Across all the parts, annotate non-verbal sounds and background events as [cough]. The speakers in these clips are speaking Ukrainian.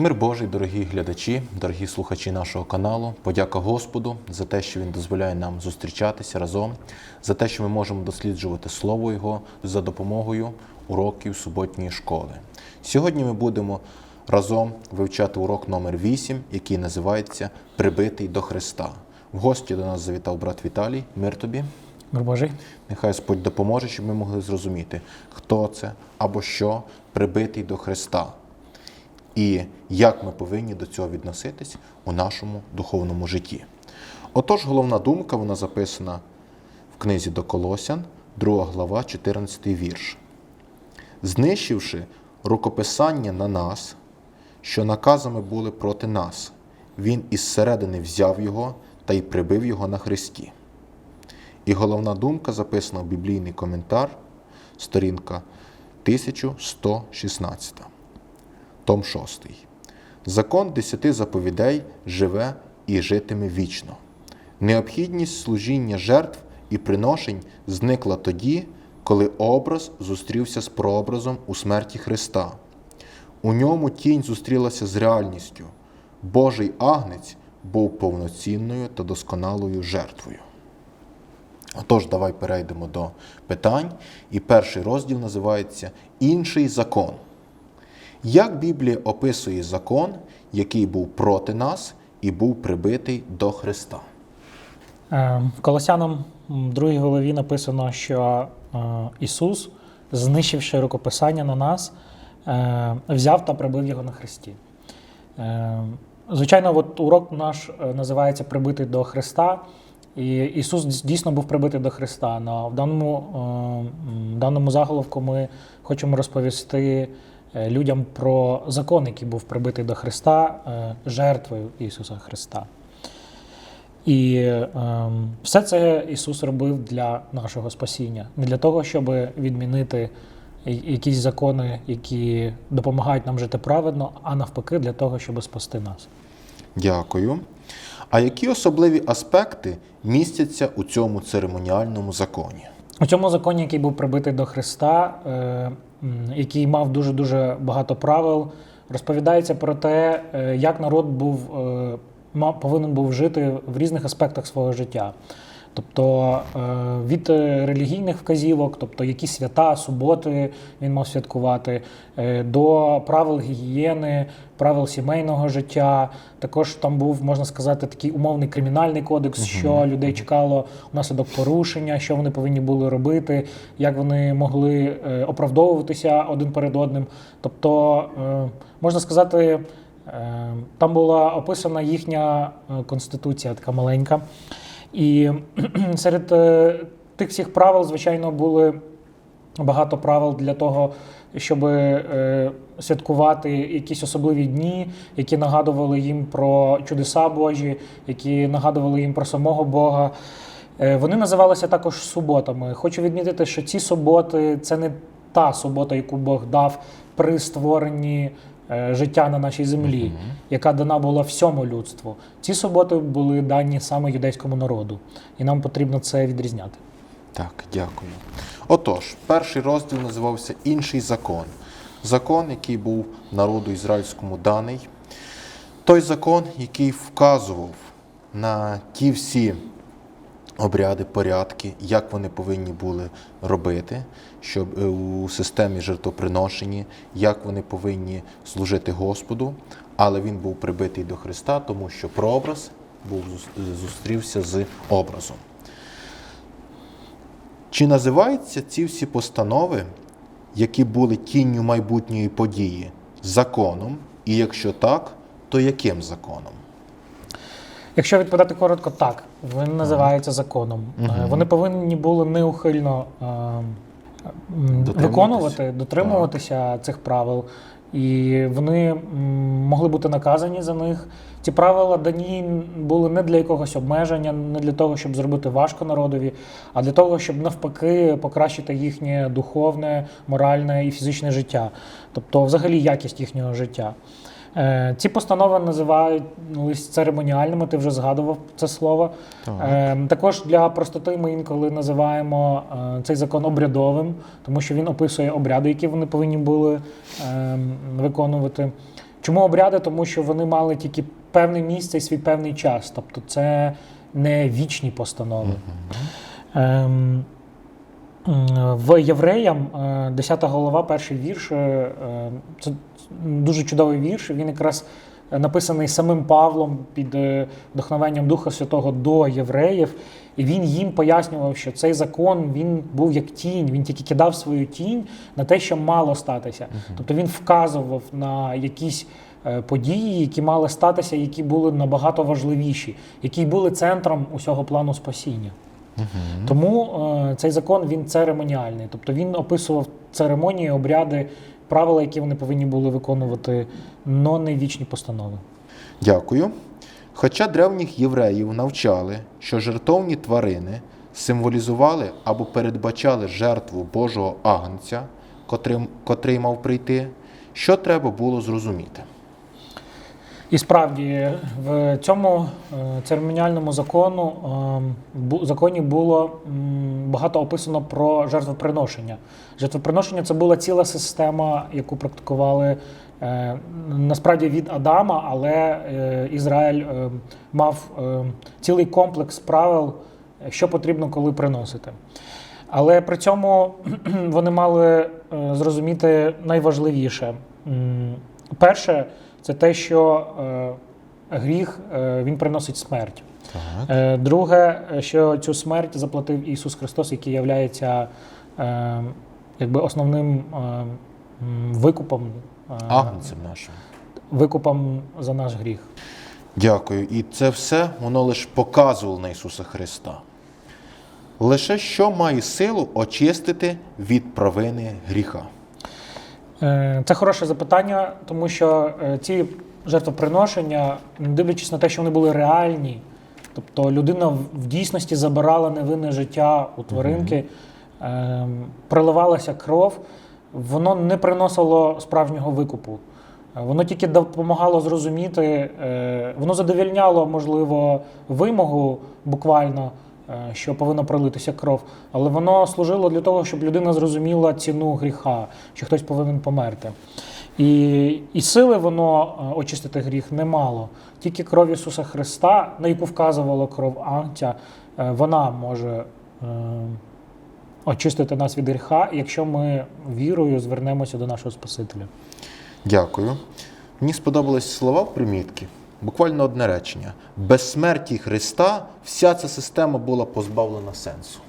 Мир Божий, дорогі глядачі, дорогі слухачі нашого каналу. Подяка Господу за те, що Він дозволяє нам зустрічатися разом, за те, що ми можемо досліджувати Слово Його за допомогою уроків суботньої школи. Сьогодні ми будемо разом вивчати урок номер 8, який називається Прибитий до Христа. В гості до нас завітав брат Віталій. Мир тобі. Мир Божий. Нехай Господь допоможе, щоб ми могли зрозуміти, хто це або що прибитий до Христа, і як ми повинні до цього відноситись у нашому духовному житті. Отож, головна думка вона записана в книзі до Колосян, 2 глава, 14 вірш. Знищивши рукописання на нас, що наказами були проти нас, він із середини взяв його та й прибив його на хресті. І головна думка записана в біблійний коментар, сторінка 1116, том 6. Закон десяти заповідей живе і житиме вічно. Необхідність служіння жертв і приношень зникла тоді, коли образ зустрівся з прообразом у смерті Христа. У ньому тінь зустрілася з реальністю. Божий агнець був повноцінною та досконалою жертвою. Отож, давай перейдемо до питань. І перший розділ називається Інший закон. Як Біблія описує закон, який був проти нас і був прибитий до Христа? Е, Колосянам в другій голові написано, що е, Ісус, знищивши рукописання на нас, е, взяв та прибив його на хресті. Е, Звичайно, от урок наш називається Прибитий до Христа. І Ісус дійсно був прибитий до Христа. Но в даному, м, даному заголовку ми хочемо розповісти людям про закон, який був прибитий до Христа е, жертвою Ісуса Христа. І ем, все це Ісус робив для нашого спасіння, не для того, щоб відмінити якісь закони, які допомагають нам жити праведно, а навпаки, для того, щоб спасти нас. Дякую. А які особливі аспекти містяться у цьому церемоніальному законі? У цьому законі, який був прибитий до Христа, е, який мав дуже дуже багато правил, розповідається про те, е, як народ був е, повинен був жити в різних аспектах свого життя. Тобто е, від е, релігійних вказівок, тобто які свята, суботи він мав святкувати, е, до правил гігієни, правил сімейного життя. Також там був, можна сказати, такий умовний кримінальний кодекс, що людей чекало внаслідок порушення, що вони повинні були робити, як вони могли оправдовуватися один перед одним. Тобто, можна сказати, там була описана їхня конституція, така маленька. І [clears throat] серед е, тих всіх правил, звичайно, були багато правил для того, щоб е, святкувати якісь особливі дні, які нагадували їм про чудеса Божі, які нагадували їм про самого Бога. Е, Вони називалися також суботами. Хочу відмітити, що ці суботи це не та субота, яку Бог дав при створенні життя на нашій землі, яка дана була всьому людству. Ці суботи були дані саме юдейському народу, і нам потрібно це відрізняти. Так, дякую. Отож, перший розділ називався Інший закон. Закон, який був народу ізраїльському даний. Той закон, який вказував на ті всі обряди, порядки, як вони повинні були робити, щоб е, у системі жертвоприношення, як вони повинні служити Господу. Але він був прибитий до Христа, тому що прообраз був зустрівся з образом. Чи називаються ці всі постанови, які були тінню майбутньої події, законом? І якщо так, то яким законом? Якщо відповідати коротко, так вони називаються законом. Е, Вони повинні були неухильно е, Дотримуватися. виконувати, дотримуватися цих правил, і вони могли бути наказані за них. Ці правила дані були не для якогось обмеження, не для того, щоб зробити важко народові, а для того, щоб навпаки покращити їхнє духовне, моральне і фізичне життя, тобто, взагалі, якість їхнього життя. Е, Ці постанови називають ну, церемоніальними, ти вже згадував це слово. Так. Е, Також для простоти ми інколи називаємо е, цей закон обрядовим, тому що він описує обряди, які вони повинні були е, виконувати. Чому обряди? Тому що вони мали тільки певне місце і свій певний час. Тобто це не вічні постанови. Ем, в євреям, е, 10 голова, перший вірш. Це дуже чудовий вірш. Він якраз написаний самим Павлом під е, вдохновенням Духа Святого до євреїв. І він їм пояснював, що цей закон він був як тінь, він тільки кидав свою тінь на те, що мало статися. Тобто він вказував на якісь е, події, які мали статися, які були набагато важливіші, які були центром усього плану спасіння. Тому е, цей закон він церемоніальний, тобто він описував церемонії, обряди, правила, які вони повинні були виконувати, но не вічні постанови. Дякую. Хоча древніх євреїв навчали, що жертовні тварини символізували або передбачали жертву Божого агнця, котрим, котрий мав прийти, що треба було зрозуміти? І справді в цьому е, церемоніальному закону е, законі було багато описано про жертвоприношення. Жертвоприношення це була ціла система, яку практикували е, насправді від Адама, але е, Ізраїль мав цілий комплекс правил, що потрібно коли приносити. Але при цьому [clears throat] вони мали зрозуміти найважливіше. Перше, це те, що е, гріх е, він приносить смерть. Так. Е, Друге, що цю смерть заплатив Ісус Христос, який є е, якби основним е, викупом, е, Агнцем нашим. викупом за наш гріх. Дякую. І це все воно лише показувало на Ісуса Христа. Лише що має силу очистити від провини гріха. Е, Це хороше запитання, тому що е, ці жертвоприношення, не дивлячись на те, що вони були реальні, тобто людина в- дійсності забирала невинне життя у тваринки, ем, проливалася кров, воно не приносило справжнього викупу. Е, Воно тільки допомагало зрозуміти, воно задовільняло, можливо, вимогу буквально, що повинна пролитися кров, але воно служило для того, щоб людина зрозуміла ціну гріха, що хтось повинен померти. І, і сили воно е, очистити гріх не мало. Тільки кров Ісуса Христа, на яку вказувала кров Антя, е, вона може е, очистити нас від гріха, якщо ми вірою звернемося до нашого Спасителя. Дякую. Мені сподобались слова примітки. Буквально одне речення. Без смерті Христа вся ця система була позбавлена сенсу.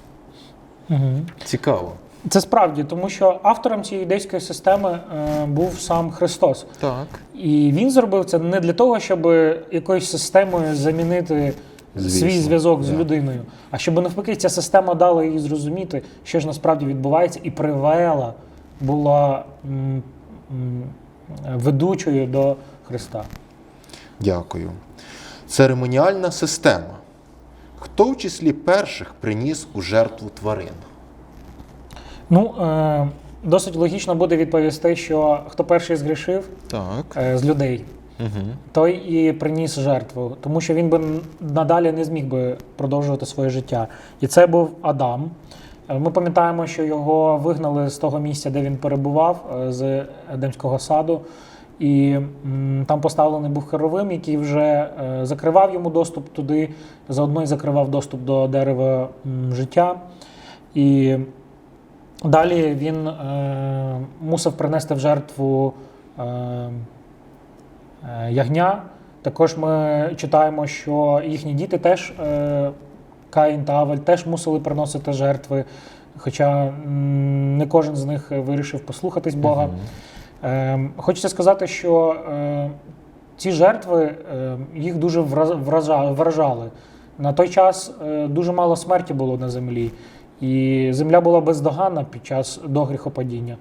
Угу. Цікаво. Це справді, тому що автором цієї ідейської системи е, був сам Христос. Так. І він зробив це не для того, щоб якоюсь системою замінити свій зв'язок з да. людиною, а щоб навпаки ця система дала їй зрозуміти, що ж насправді відбувається, і привела була м, м, ведучою до Христа. Дякую. Церемоніальна система. Хто в числі перших приніс у жертву тварин? Ну, е, досить логічно буде відповісти, що хто перший згрішив Так. е, з людей, Угу. той і приніс жертву, тому що він би надалі не зміг би продовжувати своє життя. І це був Адам. Е, Ми пам'ятаємо, що його вигнали з того місця, де він перебував, е, з Едемського саду. І там поставлений був херовим, який вже е, закривав йому доступ туди, заодно й закривав доступ до дерева життя. І далі він е, мусив принести в жертву е, е, ягня. Також ми читаємо, що їхні діти теж, е, Каїн та Авель, теж мусили приносити жертви, хоча не кожен з них вирішив послухатись Бога. Е, Хочеться сказати, що е, ці жертви е, їх дуже вражали. На той час е, дуже мало смерті було на землі, і земля була бездоганна під час до гріхопадіння.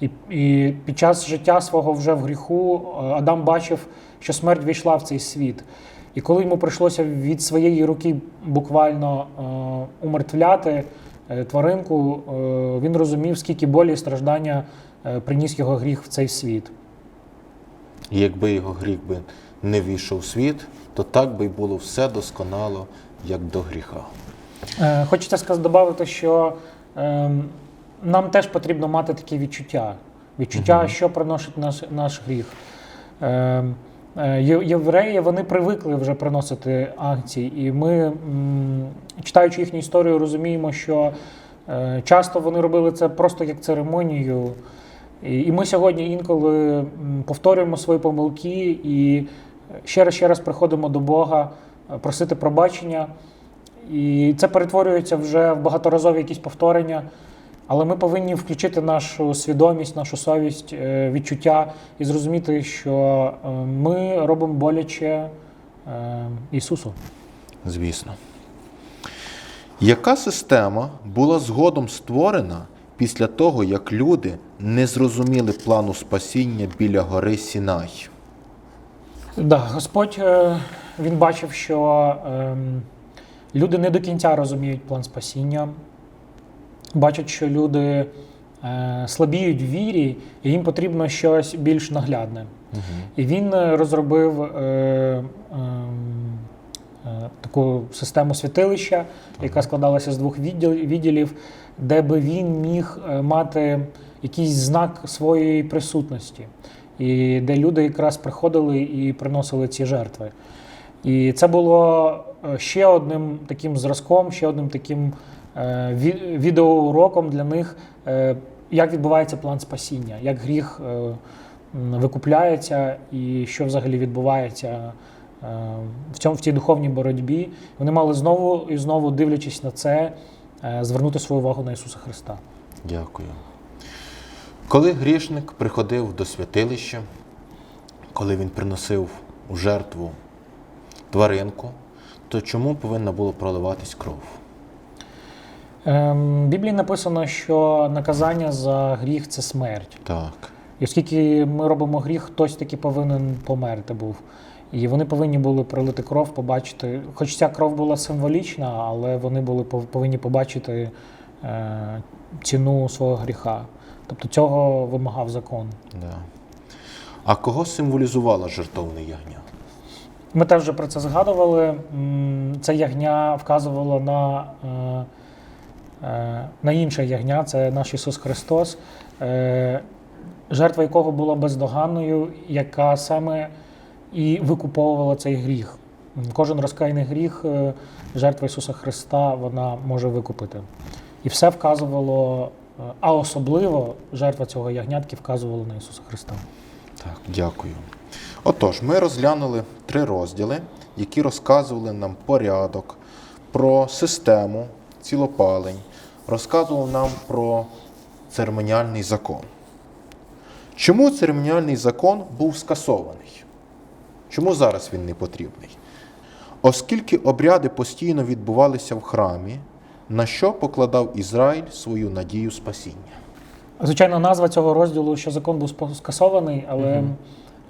І, і під час життя свого вже в гріху Адам бачив, що смерть війшла в цей світ. І коли йому прийшлося від своєї руки буквально е, умертвляти тваринку, е, він розумів, скільки болі і страждання приніс його гріх в цей світ. Якби його гріх би не війшов у світ, то так би й було все досконало, як до гріха. Е, Хочеться сказати, додати, що е, нам теж потрібно мати такі відчуття. Відчуття, що приносить наш, наш гріх. Е, е, Євреї вони привикли вже приносити акції, і ми, читаючи їхню історію, розуміємо, що е, часто вони робили це просто як церемонію. І ми сьогодні інколи повторюємо свої помилки і ще раз ще раз приходимо до Бога е, просити пробачення. І це перетворюється вже в багаторазові якісь повторення. Але ми повинні включити нашу свідомість, нашу совість, е, відчуття і зрозуміти, що е, ми робимо боляче Ісусу. Звісно. Яка система була згодом створена після того, як люди не зрозуміли плану спасіння біля гори Сінай? Да, Господь е, він бачив, що ем, люди не до кінця розуміють план спасіння, бачать, що люди е, слабіють в вірі, і їм потрібно щось більш наглядне. І він е, розробив ем, таку систему святилища, яка складалася з двох відділів, де би він міг е, мати якийсь знак своєї присутності, і де люди якраз приходили і приносили ці жертви. І це було е, ще одним таким зразком, ще одним таким е, ві- відеоуроком для них, е, як відбувається план спасіння, як гріх е, викупляється і що взагалі відбувається е, в цьому в цій духовній боротьбі. Вони мали знову і знову, дивлячись на це, е, звернути свою увагу на Ісуса Христа. Дякую. Коли грішник приходив до святилища, коли він приносив у жертву тваринку, то чому повинна була проливатись кров? Ем, В Біблії написано, що наказання за гріх це смерть. Так. І оскільки ми робимо гріх, хтось таки повинен померти був. І вони повинні були пролити кров, побачити. Хоч ця кров була символічна, але вони були повинні побачити е, ціну свого гріха. Тобто цього вимагав закон. Да. А кого символізувала жертовне ягня? Ми теж вже про це згадували. Це ягня вказувало на, е, е, на інше ягня, це наш Ісус Христос, е, жертва якого була бездоганною, яка саме і викуповувала цей гріх. Кожен розкаяний гріх, е, жертва Ісуса Христа, вона може викупити. І все вказувало, е, а особливо жертва цього ягнятки вказувала на Ісуса Христа. Так, дякую. Отож, ми розглянули три розділи, які розказували нам порядок, про систему цілопалень, розказували нам про церемоніальний закон. Чому церемоніальний закон був скасований? Чому зараз він не потрібний? Оскільки обряди постійно відбувалися в храмі, на що покладав Ізраїль свою надію спасіння? Звичайно, назва цього розділу, що закон був скасований, але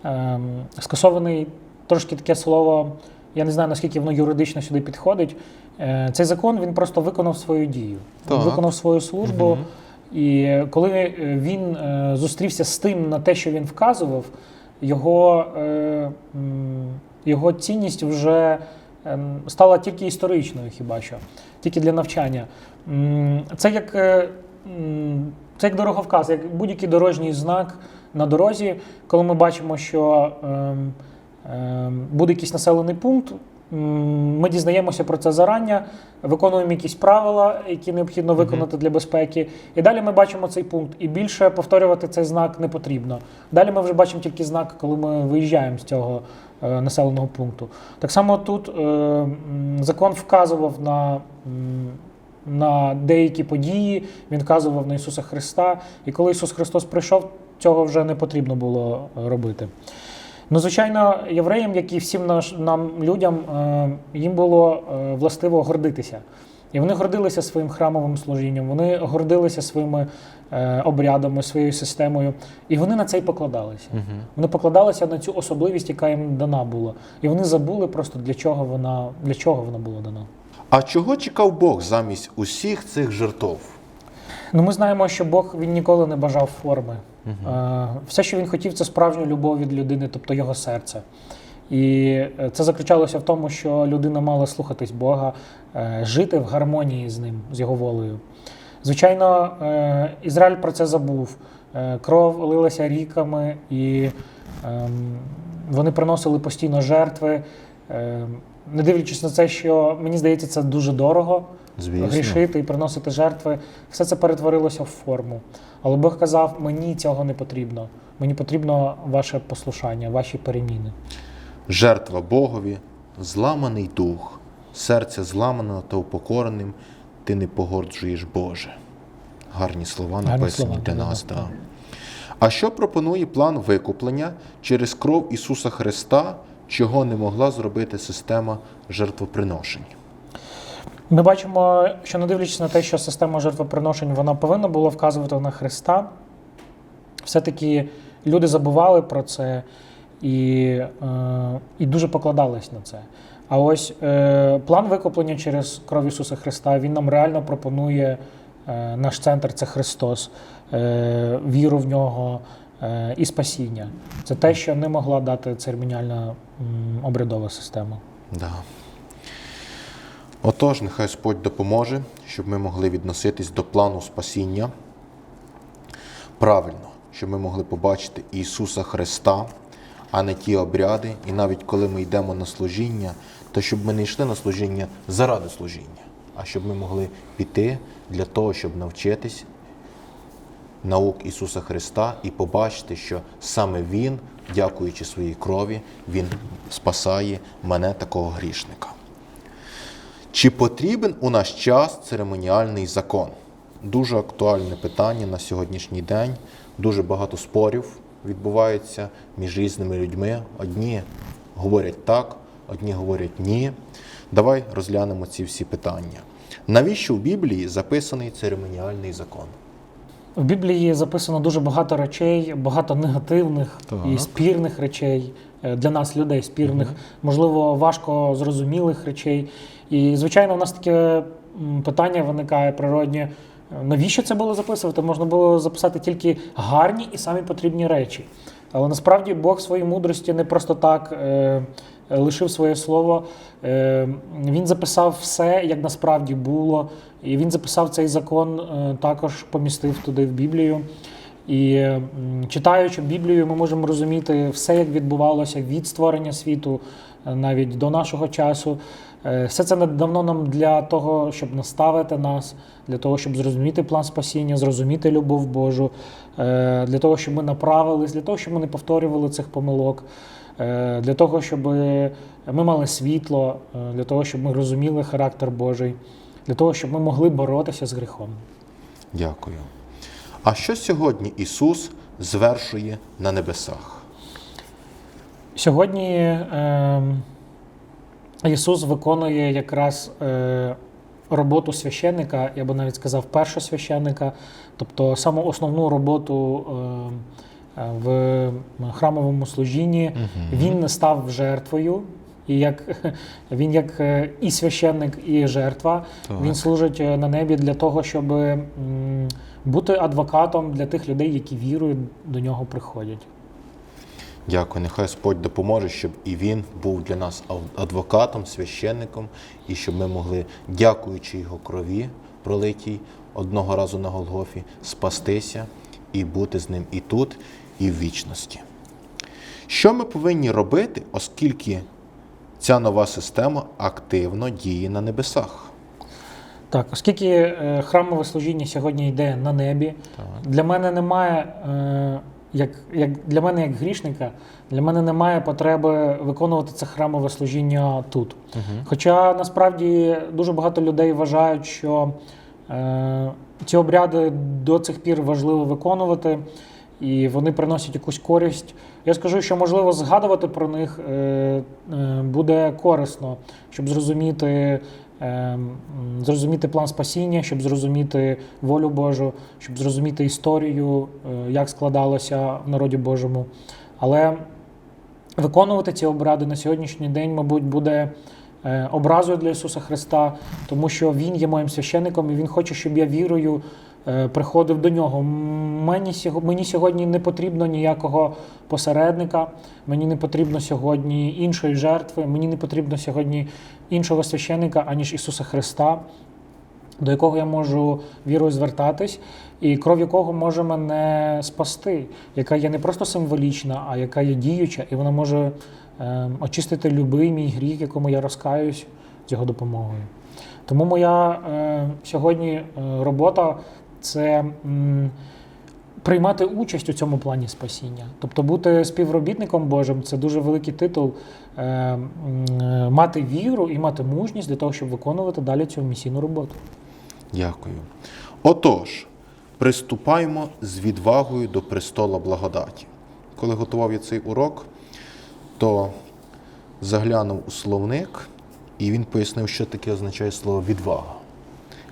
ем, скасований трошки таке слово. Я не знаю, наскільки воно юридично сюди підходить. Е, цей закон він просто виконав свою дію, Так. Він виконав свою службу. Мгм. І коли е, він е, зустрівся з тим на те, що він вказував, його, е, його цінність вже ем, стала тільки історичною, хіба що, тільки для навчання. Це як, е, це як дороговказ, як будь-який дорожній знак на дорозі, коли ми бачимо, що ем, ем, буде якийсь населений пункт. Ми дізнаємося про це зарання, виконуємо якісь правила, які необхідно виконати для безпеки. І далі ми бачимо цей пункт. І більше повторювати цей знак не потрібно. Далі ми вже бачимо тільки знак, коли ми виїжджаємо з цього е, населеного пункту. Так само тут е, закон вказував на. На деякі події він вказував на Ісуса Христа, і коли Ісус Христос прийшов, цього вже не потрібно було робити. Ну, звичайно, євреям, як і всім наш, нам людям, е, їм було е, властиво гордитися. І вони гордилися своїм храмовим служінням, вони гордилися своїми е, обрядами, своєю системою. І вони на це й покладалися. Вони покладалися на цю особливість, яка їм дана була. І вони забули просто для чого вона, для чого вона була дана. А чого чекав Бог замість усіх цих жертов? Ну, ми знаємо, що Бог він ніколи не бажав форми. Е, Все, що він хотів, це справжню любов від людини, тобто його серце. І е, це заключалося в тому, що людина мала слухатись Бога, е, жити в гармонії з ним, з його волею. Звичайно, е, Ізраїль про це забув. Кров лилася ріками, і Ем, Вони приносили постійно жертви. Ем, Не дивлячись на це, що мені здається, це дуже дорого Звісно. грішити і приносити жертви, все це перетворилося в форму. Але Бог казав: мені цього не потрібно. Мені потрібно ваше послушання, ваші переміни. Жертва Богові, зламаний дух, серце зламано та упокореним, ти не погорджуєш Боже. Гарні слова Гарні написані слова, для нас. Да. А що пропонує план викуплення через кров Ісуса Христа, чого не могла зробити система жертвоприношень? Ми бачимо, що не дивлячись на те, що система жертвоприношень вона повинна була вказувати на Христа, все-таки люди забували про це і, е, і дуже покладались на це. А ось е, план викуплення через кров Ісуса Христа він нам реально пропонує е, наш центр це Христос, е, віру в нього е, і спасіння. Це те, що не могла дати церемоніальна обрядова система. Да. Отож, нехай Господь допоможе, щоб ми могли відноситись до плану спасіння правильно, щоб ми могли побачити Ісуса Христа, а не ті обряди. І навіть коли ми йдемо на служіння, то щоб ми не йшли на служіння заради служіння, а щоб ми могли піти для того, щоб навчитись наук Ісуса Христа і побачити, що саме Він, дякуючи своїй крові, Він спасає мене, такого грішника. Чи потрібен у наш час церемоніальний закон? Дуже актуальне питання на сьогоднішній день. Дуже багато спорів відбувається між різними людьми. Одні говорять так, одні говорять ні. Давай розглянемо ці всі питання. Навіщо в Біблії записаний церемоніальний закон? В Біблії записано дуже багато речей, багато негативних Так. і спірних речей е, для нас, людей, спірних, можливо, важко зрозумілих речей. І, звичайно, у нас таке питання виникає природнє. е, Навіщо це було записувати? Можна було записати тільки гарні і самі потрібні речі. Але насправді Бог своїй мудрості не просто так е, лишив своє слово. Е, він записав все, як насправді було. І він записав цей закон, е, також помістив туди в Біблію. І м, читаючи Біблію, ми можемо розуміти все, як відбувалося від створення світу е, навіть до нашого часу. Е, Все це давно нам для того, щоб наставити нас, для того, щоб зрозуміти план спасіння, зрозуміти любов Божу, е, для того, щоб ми направились, для того, щоб ми не повторювали цих помилок, е, для того, щоб ми мали світло, для того, щоб ми розуміли характер Божий, для того, щоб ми могли боротися з гріхом. Дякую. А що сьогодні Ісус звершує на небесах? Сьогодні е, Ісус виконує якраз е, роботу священника, я би навіть сказав, першосвященника, тобто саму основну роботу е, е, в храмовому служінні. Він став жертвою. І як [laughs] він як е, і священник, і жертва, Так. він служить е, на небі для того, щоб бути адвокатом для тих людей, які вірують до нього приходять. Дякую. Нехай Господь допоможе, щоб і Він був для нас адвокатом, священником, і щоб ми могли, дякуючи Його крові, пролитій одного разу на Голгофі, спастися і бути з ним і тут, і в вічності. Що ми повинні робити, оскільки ця нова система активно діє на небесах? Так, оскільки е, храмове служіння сьогодні йде на небі, для мене немає, е, як, як для мене як грішника, для мене немає потреби виконувати це храмове служіння тут. Хоча насправді дуже багато людей вважають, що е, ці обряди до цих пір важливо виконувати, і вони приносять якусь користь. Я скажу, що можливо згадувати про них е, е, буде корисно, щоб зрозуміти. Е, м, Зрозуміти план спасіння, щоб зрозуміти волю Божу, щоб зрозуміти історію, е, як складалося в народі Божому. Але виконувати ці обради на сьогоднішній день, мабуть, буде е, образою для Ісуса Христа, тому що Він є моїм священником і Він хоче, щоб я вірою приходив до нього. Мені, мені сьогодні не потрібно ніякого посередника, мені не потрібно сьогодні іншої жертви, мені не потрібно сьогодні іншого священника, аніж Ісуса Христа. до якого я можу вірою звертатись, і кров якого може мене спасти, яка є не просто символічна, а яка є діюча, і вона може е, очистити будь-який мій гріх, якому я розкаюсь з його допомогою. Тому моя е, сьогодні е, робота це м, приймати участь у цьому плані спасіння. Тобто бути співробітником Божим це дуже великий титул, е, м, е, мати віру і мати мужність для того, щоб виконувати далі цю місійну роботу. Дякую. Отож, приступаємо з відвагою до престола благодаті. Коли готував я цей урок, то заглянув у словник, і він пояснив, що таке означає слово відвага.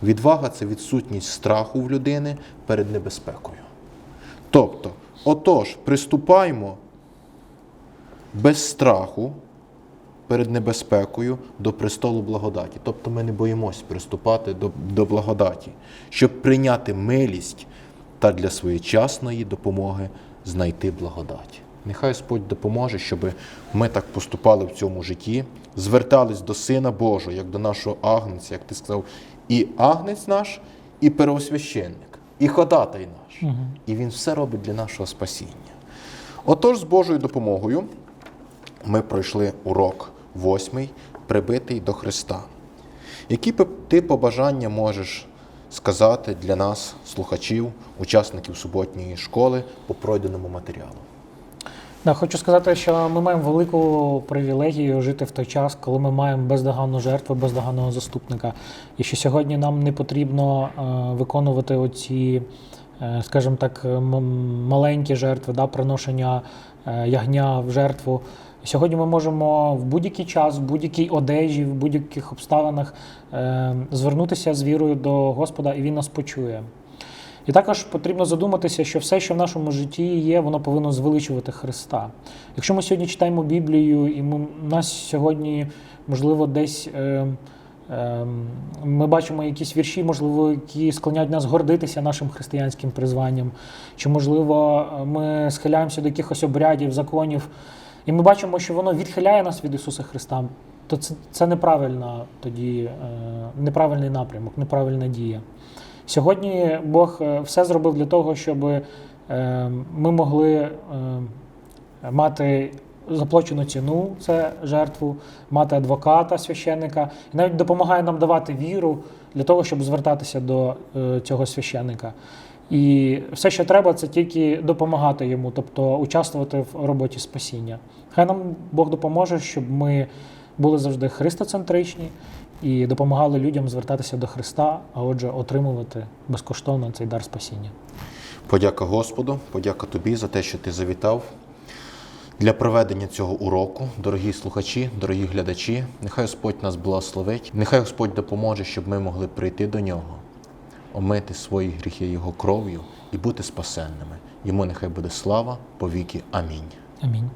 Відвага це відсутність страху в людини перед небезпекою. Тобто, отож, приступаємо без страху перед небезпекою до престолу благодаті. Тобто ми не боїмось приступати до, до благодаті, щоб прийняти милість та для своєчасної допомоги знайти благодать. Нехай Господь допоможе, щоб ми так поступали в цьому житті, звертались до Сина Божого, як до нашого агнця, як ти сказав, і агнець наш, і первосвященник, і ходатай наш. І Він все робить для нашого спасіння. Отож, з Божою допомогою ми пройшли урок восьмий, прибитий до Христа. Які ти побажання можеш сказати для нас, слухачів, учасників суботньої школи по пройденому матеріалу? Да, хочу сказати, що ми маємо велику привілегію жити в той час, коли ми маємо бездоганну жертву, бездоганного заступника. І що сьогодні нам не потрібно е, виконувати оці, е, скажімо так, маленькі жертви, да, приношення е, ягня в жертву. Сьогодні ми можемо в будь-який час, в будь-якій одежі, в будь-яких обставинах звернутися з вірою до Господа, і Він нас почує. І також потрібно задуматися, що все, що в нашому житті є, воно повинно звеличувати Христа. Якщо ми сьогодні читаємо Біблію, і ми, нас сьогодні, можливо, десь е, е, ми бачимо якісь вірші, можливо, які склоняють нас гордитися нашим християнським призванням, чи, можливо, ми схиляємося до якихось обрядів, законів, і ми бачимо, що воно відхиляє нас від Ісуса Христа, то це, це неправильна тоді, е, неправильний напрямок, неправильна дія. Сьогодні Бог е, все зробив для того, щоб е, ми могли е, мати заплачену ціну, це жертву, мати адвоката, священника, і навіть допомагає нам давати віру для того, щоб звертатися до цього священника. І все, що треба, це тільки допомагати йому, тобто участвувати в роботі спасіння. Хай нам Бог допоможе, щоб ми були завжди христоцентричні і допомагали людям звертатися до Христа, а отже, отримувати безкоштовно цей дар спасіння. Подяка Господу, подяка тобі за те, що ти завітав. Для проведення цього уроку, дорогі слухачі, дорогі глядачі, нехай Господь нас благословить, нехай Господь допоможе, щоб ми могли прийти до нього, омити свої гріхи Його кров'ю і бути спасенними. Йому нехай буде слава повіки. Амінь. Амінь.